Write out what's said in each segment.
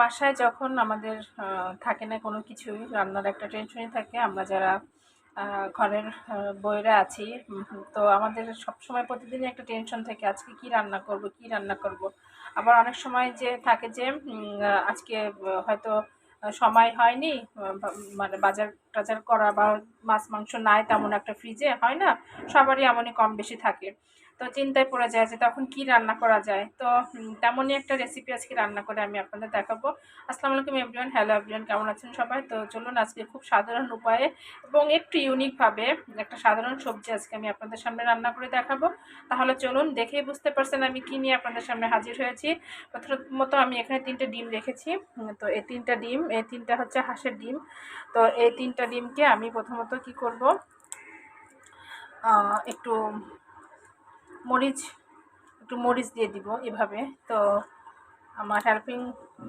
বাসায় যখন আমাদের থাকে না কোনো কিছুই, রান্নার একটা টেনশনই থাকে, আমরা যারা ঘরের বউয়েরা আছি তো আমাদের সবসময় প্রতিদিনই একটা টেনশন থাকে, আজকে কি রান্না করব, কি রান্না করব। আবার অনেক সময় যে থাকে যে আজকে হয়তো সময় হয়নি মানে বাজার টাজার করা বা মাছ, মাংস নাই তেমন একটা ফ্রিজে হয় না? সবারই এমনই কম বেশি থাকে। তো চিন্তায় পড়ে যায় যে তখন কি রান্না করা যায়। তো তেমনই একটা রেসিপি আজকে রান্না করে আমি আপনাদের দেখাবো। আসসালামু আলাইকুম এভরিওয়ান হ্যালো এভরিওয়ান কেমন আছেন সবাই? তো চলুন আজকে খুব সাধারণ উপায়ে এবং একটু ইউনিকভাবে একটা সাধারণ সবজি আজকে আমি আপনাদের সামনে রান্না করে দেখাবো। তাহলে চলুন দেখেই বুঝতে পারছেন আমি কি নিয়ে আপনাদের সামনে হাজির হয়েছি। প্রথমত আমি এখানে তিনটে ডিম রেখেছি। তো এই তিনটা ডিম, এই তিনটা হচ্ছে হাঁসের ডিম। তো এই তিনটা ডিমকে আমি প্রথমত কি করব? একটু মরিচ, একটু মরিচ দিয়ে দিব এভাবে। তো আমার হেল্পিং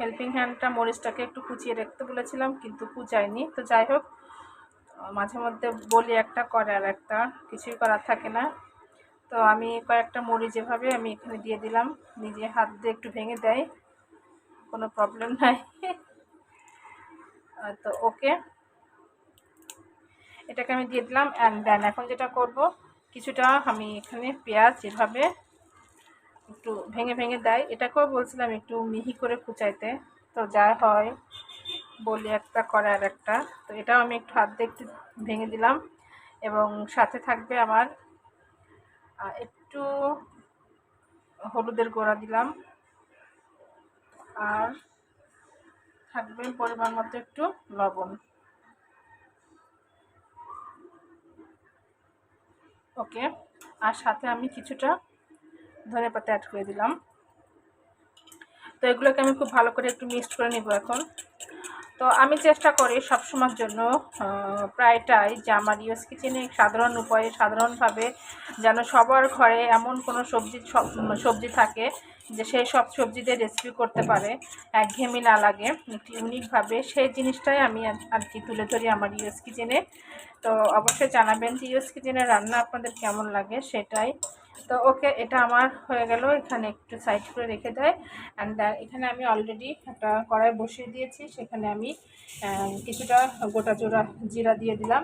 হেল্পিং হ্যান্ডটা মরিচটাকে একটু কুচিয়ে রাখতে বলেছিলাম, কিন্তু কুচায়নি। তো যাই হোক, মাঝে মধ্যে বলি একটা, করে আর একটা, কিছুই করার থাকে না। তো আমি কয়েকটা মরিচ এভাবে আমি এখানে দিয়ে দিলাম, নিজে হাত দিয়ে একটু ভেঙে দেয়, কোনো প্রবলেম নাই। তো ওকে, এটাকে আমি দিয়ে দিলাম অ্যান্ড দেন এখন যেটা করব কিছুটা আমি এখানে পেঁয়াজ যেভাবে একটু ভেঙে ভেঙে দেয়। এটাকেও বলছিলাম একটু মিহি করে কুচাইতে। তো যা হয়, বলি একটা, করে আর একটা। তো এটাও আমি একটু হাত দিয়ে ভেঙে দিলাম এবং সাথে থাকবে আমার একটু হলুদের গোড়া দিলাম। আর থাকবে পরিমাণ মতো একটু লবণ। ওকে, আর সাথে আমি কিছুটা ধনে পাতা অ্যাড করে দিলাম। তো এগুলোকে আমি খুব ভালো করে একটু মিক্সড করে নিব এখন। তো আমি চেষ্টা করি সবসময়ের জন্য প্রায়টাই যে আমার ইউএস কিচেনে সাধারণ উপায়ে সাধারণভাবে যেন সবার ঘরে এমন কোনো সবজি, সব সবজি থাকে যে সেই সব সবজি দিয়ে রেসিপি করতে পারে, একঘেয়েমি না লাগে, একটু ইউনিকভাবে সেই জিনিসটাই আমি আর- আর কি তুলে ধরি আমার ইউএস কিচেনে তো অবশ্যই জানাবেন যে ইউএস কিচেনের রান্না আপনাদের কেমন লাগে সেটাই। তো ওকে এটা আমার হয়ে গেল, এখানে একটু সাইড করে রেখে দেয়। অ্যান্ড এখানে আমি অলরেডি একটা কড়াই বসিয়ে দিয়েছি, সেখানে আমি কিছুটা গোটা জোড়া জিরা দিয়ে দিলাম।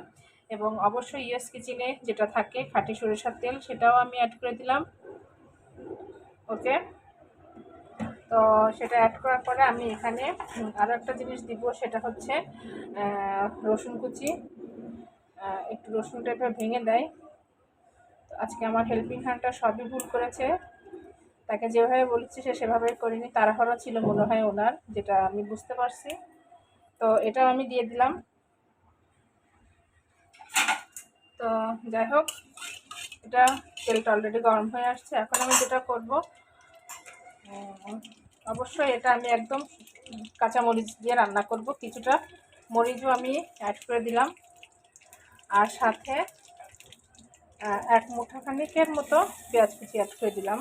এবং অবশ্যই ইয়েস কিচেনে যেটা থাকে, খাঁটি সরিষার তেল, সেটাও আমি অ্যাড করে দিলাম। ওকে? তো সেটা অ্যাড করার পরে আমি এখানে আরও একটা জিনিস দিব, সেটা হচ্ছে রসুন কুচি। একটু রসুনটা এভাবে ভেঙে দেয়। আজকে আমার হেল্পিং হ্যান্ডটা সবই ভুল করেছে। তাকে যেভাবে বলেছি, সে সেভাবেই করিনি। তাড়াহড়া ছিল মনে হয় ওনার, যেটা আমি বুঝতে পারছি। তো এটাও আমি দিয়ে দিলাম। তো যাই হোক, এটা তেলটা অলরেডি গরম হয়ে আসছে। এখন আমি যেটা করব অবশ্যই এটা আমি একদম কাঁচা মরিচ দিয়ে রান্না করব। কিছুটা মরিচও আমি অ্যাড করে দিলাম। আর সাথে এক মুঠা খানিকের মতো পেঁয়াজ কুচি অ্যাড করে দিলাম।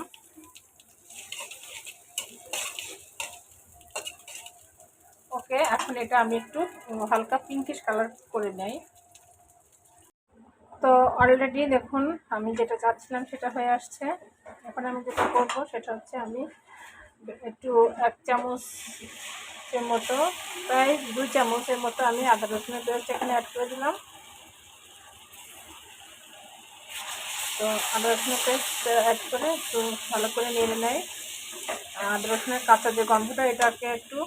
ওকে, এখন এটা আমি একটু হালকা পিঙ্কিশ কালার করে নেই। তো অলরেডি দেখুন, আমি যেটা চাচ্ছিলাম সেটা হয়ে আসছে। এখন আমি যেটা করব সেটা হচ্ছে আমি একটু এক চামচের মতো, প্রায় দুই চামচের মতো আমি আদা রসুনের পেস্ট এখানে অ্যাড করে দিলাম। তো আদা রসুনের পেস্ট অ্যাড করে একটু ভালো করে নেড়ে নেয় আদা রসুনের কাঁচা যে গন্ধটা এটাকে একটু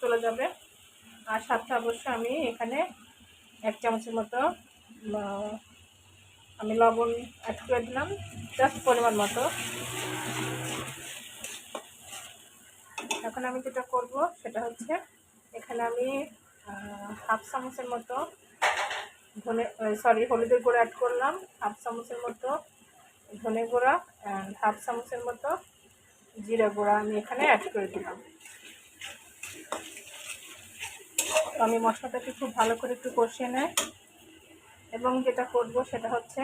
চলে যাবে। আর সাথে অবশ্যই আমি এখানে এক চামচের মতো আমি লবণ অ্যাড করে দিলাম জাস্ট পরিমাণ মতো। এখন আমি যেটা করব সেটা হচ্ছে এখানে আমি হাফ চামচের মতো ধনে সরি হলুদের গুঁড়ো অ্যাড করলাম হাফ চামচের মতো ধনে গুঁড়া অ্যান্ড হাফ চামচের মতো জিরা গুঁড়া আমি এখানে অ্যাড করে দিলাম। তো আমি মশলাটাকে খুব ভালো করে একটু কষিয়ে নেয় এবং যেটা করব সেটা হচ্ছে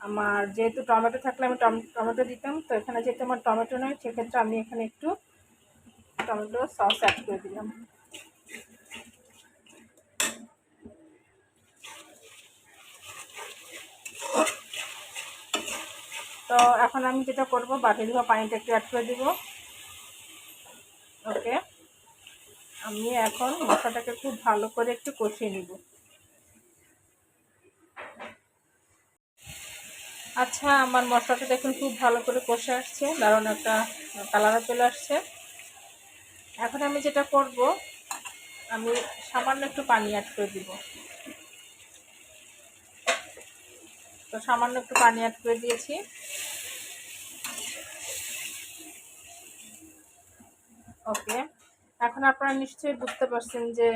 আমার যেহেতু টমেটো থাকলে আমি টম- টমেটো দিতাম, তো এখানে যেহেতু আমার টমেটো নয়, সেক্ষেত্রে আমি এখানে একটু টমেটো সস অ্যাড করে দিলাম। তো এখন আমি যেটা করব, বাটি ধোয়া, পানিটা একটু অ্যাড করে দিব। ওকে আমি এখন মশলাটাকে খুব ভালো করে একটু কষিয়ে নিব। আচ্ছা আমার মশলাটা দেখুন খুব ভালো করে কষে আসছে, দারুণ একটা কালারও চলে আসছে। এখন আমি যেটা করব, আমি সামান্য একটু পানি অ্যাড করে দিব। তো সামান্য একটু পানি অ্যাড করে দিয়েছি। ওকে। এখন আপনারা নিশ্চয়ই বুঝতে পারছেন যে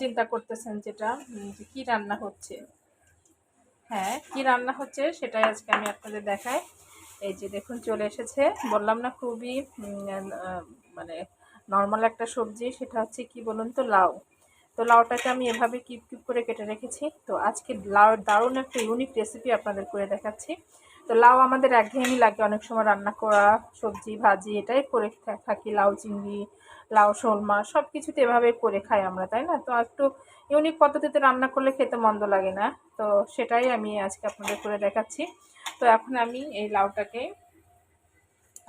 চিন্তা করতেছেন যেটা যে কী রান্না হচ্ছে। হ্যাঁ কি রান্না হচ্ছে সেটাই আজকে আমি আপনাদের দেখাই। এই যে দেখুন, চলে এসেছে। বললাম না খুবই মানে নর্মাল একটা সবজি, সেটা হচ্ছে কি বলুন তো, লাউ। তো লাউটাকে আমি এভাবে কিপ কিপ করে কেটে রেখেছি। তো আজকে লাউ দারুণ একটা ইউনিক রেসিপি আপনাদের করে দেখাচ্ছি। তো লাউ আমাদের একঘেয়েমি লাগে অনেক সময় রান্না করা, সবজি, ভাজি, এটাই করে থাকি। লাউ চিংড়ি, লাউ শোলমা সব কিছুতে এভাবে করে খাই আমরা, তাই না? তো একটু ইউনিক পদ্ধতিতে রান্না করলে খেতে মন্দ লাগে না। তো সেটাই আমি আজকে আপনাদের করে দেখাচ্ছি। তো এখন আমি এই লাউটাকে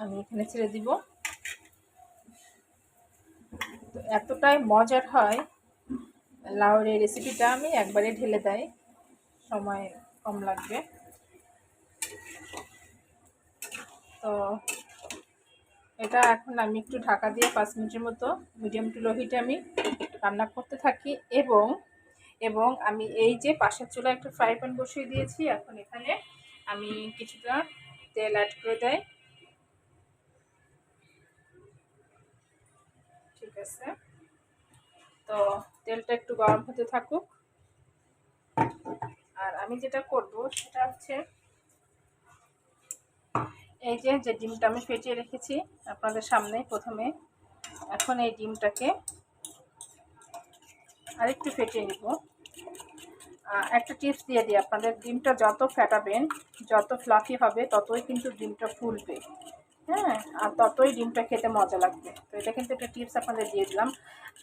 আমি এখানে ছেড়ে দিব। তো এতটাই মজার হয় লাউর এই রেসিপিটা আমি একবারে ঢেলে দেয় সময় কম লাগবে। তো এটা এখন আমি একটু ঢাকা দিয়ে পাঁচ মিনিটের মতো মিডিয়াম টু লো হিটে আমি রান্না করতে থাকি এবং এবং আমি এই যে পাশের চুলা একটা ফ্রাই প্যান বসিয়ে দিয়েছি, এখন এখানে আমি কিছুটা তেল অ্যাড করে দেয় ঠিক আছে। তো তেলটা একটু গরম হতে থাকুক। আর আমি যেটা করব সেটা হচ্ছে, এই যে যে ডিমটা আমি ফেটিয়ে রেখেছি আপনাদের সামনে প্রথমে, এখন এই ডিমটাকে আরেকটু ফেটিয়ে নিব। একটা টিপস দিয়ে দিই, আপনাদের ডিমটা যত ফেটাবেন, যত ফ্লাফি হবে, ততই কিন্তু ডিমটা ফুলবে। হ্যাঁ আর ততই ডিমটা খেতে মজা লাগবে। তো এটা কিন্তু একটা টিপস আপনাদের দিয়ে দিলাম।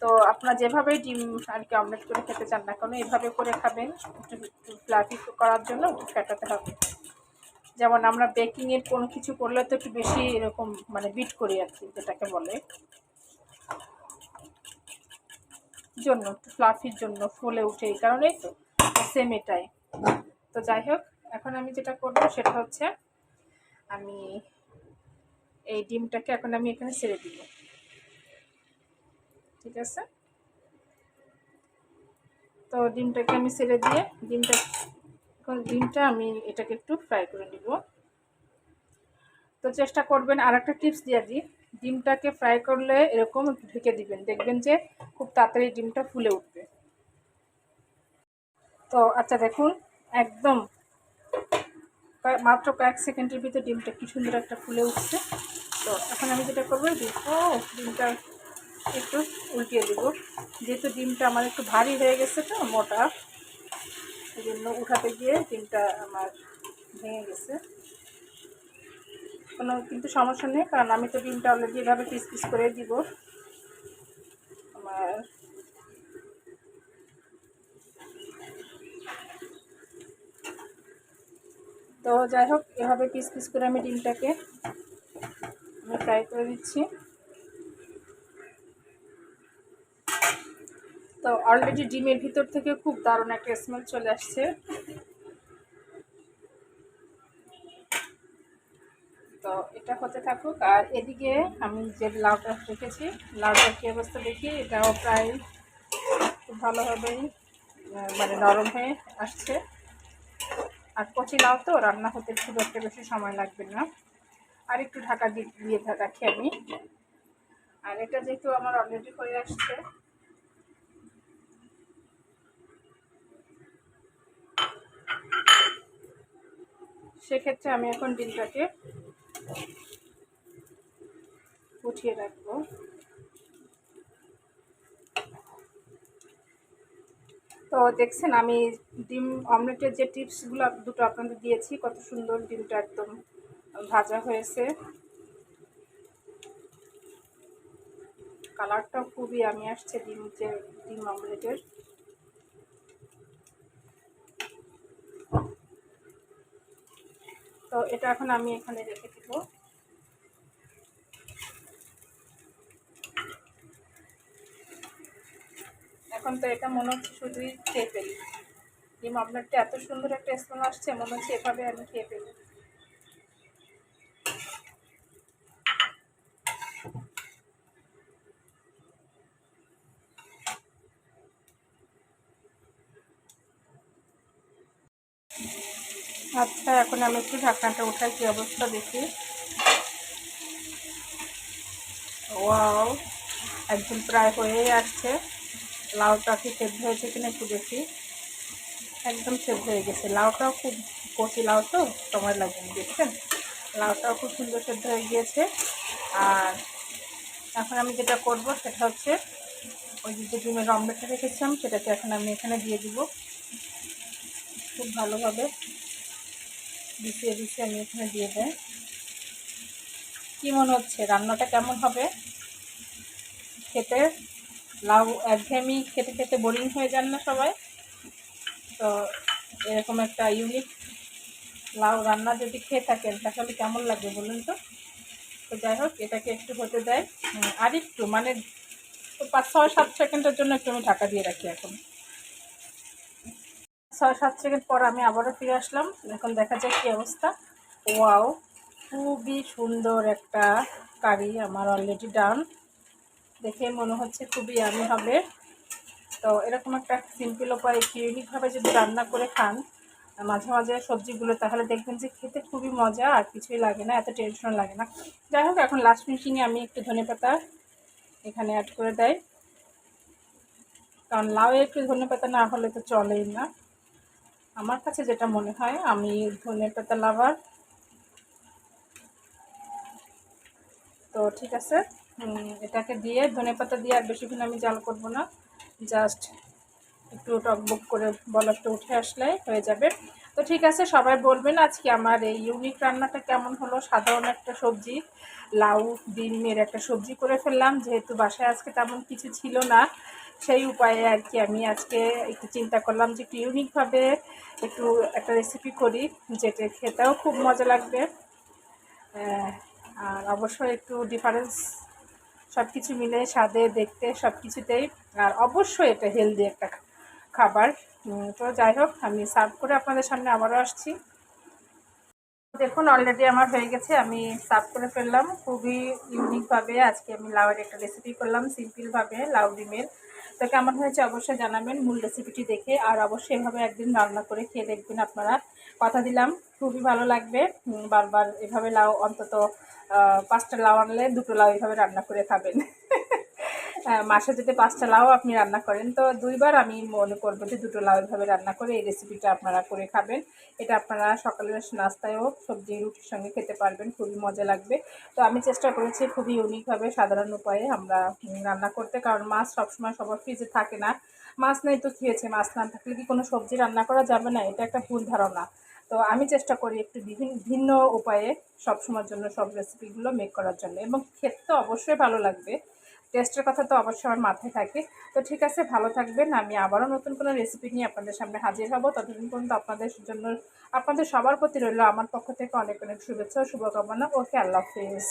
তো আপনারা যেভাবেই ডিম আর কি অমলেট করে খেতে চান না কেন, এভাবে করে খাবেন। একটু ফ্লাফি করার জন্য একটু ফেটাতে হবে। যেমন আমরা বেকিংয়ের কোনো কিছু করলে তো একটু বেশি এরকম মানে বিট করি আর কি, যেটাকে বলে। জন্য ফ্লাফির জন্য ফুলে উঠে এই কারণেই তো সেম এটাই। তো যাই হোক, এখন আমি যেটা করব সেটা হচ্ছে আমি এই ডিমটাকে এখন আমি এখানে ছেড়ে দিব। ঠিক আছে? তো ডিমটাকে আমি ছেড়ে দিয়ে ডিমটা, এখন ডিমটা আমি এটাকে একটু ফ্রাই করে নিব। তো চেষ্টা করবেন আর একটা টিপস দিয়ে দিই। ডিমটাকে ফ্রাই করলে এরকম ঢেকে দিবেন। দেখবেন যে খুব তাড়াতাড়ি ডিমটা ফুলে উঠবে। তো আচ্ছা দেখুন, একদম মাত্র কয়েক সেকেন্ডের ভিতরে ডিমটা কি সুন্দর একটা ফুলে উঠছে। তো এখন আমি যেটা করব ও, ডিমটা একটু উল্টিয়ে দেবো। যেহেতু ডিমটা আমার একটু ভারী হয়ে গেছে তো, মোটা এই জন্য উঠাতে গিয়ে ডিমটা আমার ভেঙে গেছে। কোনো কিন্তু সমস্যা নেই, কারণ আমি তো ডিমটা অলরেডি এভাবে পিস পিস করে দিব। আমার তো যাই হোক এভাবে পিস পিস করে আমি ডিমটাকে আমি ফ্রাই করে দিচ্ছি তো অলরেডি ডিমের ভিতর থেকে খুব দারুণ একটা স্মেল চলে আসছে। তো এটা হতে থাকুক, আর এদিকে আমি যে লাউটা রেখেছি, লাউটার কী অবস্থা দেখি? এটাও প্রায় খুব ভালোভাবেই মানে নরম হয়ে আসছে। আর কচি লাউ তো রান্না হতে খুব একটা বেশি সময় লাগবে না। আর একটু ঢাকা দিয়ে রাখি আমি আর এটা যেহেতু আমার অলরেডি হয়ে আসছে। সেক্ষেত্রে আমি এখন ডিমটাকে উঠিয়ে রাখব। তো দেখছেন, আমি ডিম, অমলেটের যে টিপসগুলো দুটো আপনাদের দিয়েছি, কত সুন্দর ডিমটা একদম ভাজা হয়েছে। কালারটাও খুবই, আমি আসছে ডিম, যে ডিম অমলেটের। তো এটা এখন আমি এখানে রেখে দিব। এখন তো এটা মনে হচ্ছে শুধুই খেয়ে ফেলি। ডিম আপনারটা এত সুন্দর একটা স্মেল আসছে, মনে হচ্ছে এভাবে আমি খেয়ে ফেলি। আচ্ছা এখন আমি একটু ঢাকনাটা উঠাই, কি অবস্থা দেখি। ওয়াও, একদম প্রায় হয়েই আসছে। লাউটা কি সেদ্ধ হয়েছে কিনা একটু দেখি। একদম সেদ্ধ হয়ে গেছে। লাউটাও খুব কচি লাউ তো, সময় লাগবে দেখছেন? লাউটাও খুব সুন্দর সেদ্ধ হয়ে গিয়েছে। আর এখন আমি যেটা করব সেটা হচ্ছে, ওই যে ডিমের অমলেটটা রেখেছিলাম, সেটাকে এখন আমি এখানে দিয়ে দিব। খুব ভালোভাবে বিছিয়ে বিছিয়ে আমি এখানে দিয়ে দেয় কী মনে হচ্ছে? রান্নাটা কেমন হবে? খেতে লাউ একঘেয়েমি খেতে খেতে বোরিং হয়ে যান না সবাই। তো এরকম একটা ইউনিক লাউ রান্না যদি খেয়ে থাকেন, তাহলে কেমন লাগবে বলুন তো? তো যাই হোক, এটাকে একটু হতে দেয়। আর একটু মানে পাঁচ, ছয়, সাত সেকেন্ডের জন্য একটু আমি ঢাকা দিয়ে রাখি এখন। ছয়, সাত সেকেন্ড পর আমি আবারও ফিরে আসলাম। এখন দেখা যায় কী অবস্থা। ওয়াও, খুবই সুন্দর একটা কারি আমার অলরেডি ডান দেখে মনে হচ্ছে খুবই আমি হবে। তো এরকম একটা সিম্পল উপায় ইউনিকভাবে যদি রান্না করে খান, মাঝে মাঝে সবজিগুলো, তাহলে দেখবেন যে খেতে খুবই মজা আর কিছুই লাগে না, এত টেনশন লাগে না। যাই হোক, এখন লাস্ট ফিনিশিংয়ে আমি একটু ধনে পাতা এখানে অ্যাড করে দেয় কারণ লাউ একটু ধনে পাতা না হলে তো চলেই না। আমার কাছে যেটা মনে হয়, আমি ধনে পাতা লাভার তো ঠিক আছে। এটাকে দিয়ে ধনে পাতা দিয়ে আর বেশিক্ষণ আমি জাল করব না। জাস্ট একটু টকবক করে বলকটা উঠে আসলে হয়ে যাবে। তো ঠিক আছে, সবাই বলবেন আজকে আমার এই ইউনিক রান্নাটা কেমন হলো? সাধারণ একটা সবজি, লাউ ডিমের একটা সবজি করে ফেললাম। যেহেতু বাসায় আজকে তেমন কিছু ছিল না, সেই উপায়ে আর কি আমি আজকে একটু চিন্তা করলাম যে একটু ইউনিকভাবে একটু একটা রেসিপি করি, যেটা খেতেও খুব মজা লাগবে। আর অবশ্যই একটু ডিফারেন্স সব কিছু মিলে স্বাদে, দেখতে সব কিছুতেই আর অবশ্যই এটা হেলদি একটা খাবার। তো যাই হোক, আমি সার্ভ করে আপনাদের সামনে আবারও আসছি। দেখুন অলরেডি আমার হয়ে গেছে, আমি সার্ভ করে ফেললাম। খুবই ইউনিকভাবে আজকে আমি লাউয়ের একটা রেসিপি করলাম সিম্পলভাবে লাউ ডিমের। তো কেমন হয়েছে অবশ্যই জানাবেন, মূল রেসিপিটি দেখে। আর অবশ্যই এভাবে একদিন রান্না করে খেয়ে দেখবেন আপনারা। কথা দিলাম, খুবই ভালো লাগবে। বারবার এভাবে লাউ অন্তত পাঁচটা লাউ আনলে দুটো লাউ এভাবে রান্না করে খাবেন। মাসে যদি পাঁচটা লাউ আপনি রান্না করেন, তো দুইবার আমি মনে করব যে দুটো লাউ এভাবে রান্না করে এই রেসিপিটা আপনারা করে খাবেন। এটা আপনারা সকালের নাস্তায়ও সবজি, রুটির সঙ্গে খেতে পারবেন, খুবই মজা লাগবে। তো আমি চেষ্টা করেছি খুবই ইউনিকভাবে সাধারণ উপায়ে আমরা রান্না করতে, কারণ মাছ সবসময় সবার ফ্রিজে থাকে না। মাছ নেই তো খেয়েছে মাছ না থাকলে কি কোনো সবজি রান্না করা যাবে না? এটা একটা ভুল ধারণা। তো আমি চেষ্টা করি একটু বিভিন্ন, ভিন্ন উপায়ে সবসময়ের জন্য সব রেসিপিগুলো মেক করার জন্য। এবং খেতে তো অবশ্যই ভালো লাগবে। টেস্টের কথা তো অবশ্যই আমার মাথায় থাকে। তো ঠিক আছে, ভালো থাকবেন। আমি আবারও নতুন কোনো রেসিপি নিয়ে আপনাদের সামনে হাজির হব। ততদিন পর্যন্ত আপনাদের জন্য, আপনাদের সবার প্রতি রইল আমার পক্ষ থেকে অনেক অনেক শুভেচ্ছা ও শুভকামনা। ওকে, আল্লাহ হাফিজ।